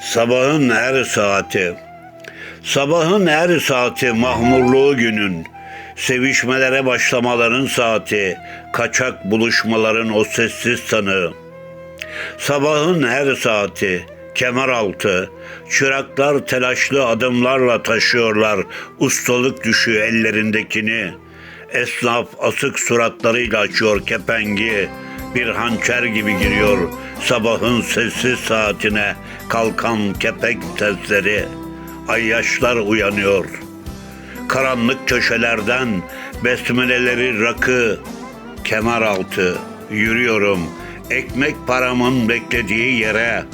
Sabahın her saati. Sabahın her saati mahmurluğu günün. Sevişmelere başlamaların saati. Kaçak buluşmaların o sessiz tanığı. Sabahın her saati. Kemer altı. Çıraklar telaşlı adımlarla taşıyorlar. Ustalık düşüyor ellerindekini. Esnaf asık suratlarıyla açıyor kepengi. Bir hançer gibi giriyor sabahın sessiz saatine kalkan kepek tezleri. Ayyaşlar uyanıyor. Karanlık köşelerden besmeleleri rakı, kemer altı yürüyorum. Ekmek paramın beklediği yere.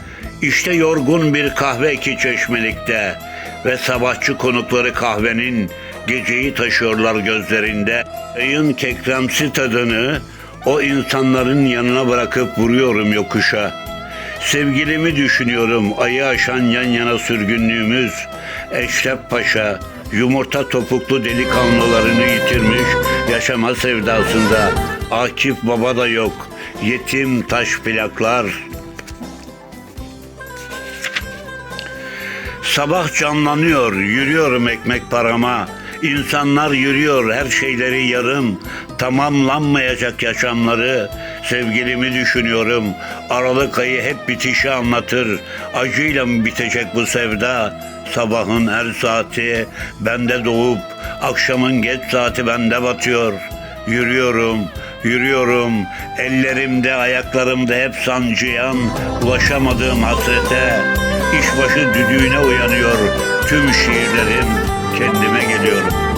İşte yorgun bir kahve iki çeşmelikte ve sabahçı konukları kahvenin geceyi taşıyorlar gözlerinde. Ayın kekremsi tadını o insanların yanına bırakıp vuruyorum yokuşa. Sevgilimi düşünüyorum ayı aşan yan yana sürgünlüğümüz. Eşref Paşa yumurta topuklu delikanlılarını yitirmiş yaşama sevdasında. Akif Baba da yok. Yetim taş plaklar. Sabah canlanıyor, yürüyorum ekmek parama. İnsanlar yürüyor, her şeyleri yarım. Tamamlanmayacak yaşamları. Sevgilimi düşünüyorum. Aralık ayı hep bitişi anlatır. Acıyla mı bitecek bu sevda? Sabahın her saati bende doğup, akşamın geç saati bende batıyor. Yürüyorum, yürüyorum. Ellerimde, ayaklarımda hep sancıyan, ulaşamadığım hasrete. İşbaşı düdüğüne uyanıyor tüm şiirlerim kendime geliyorum.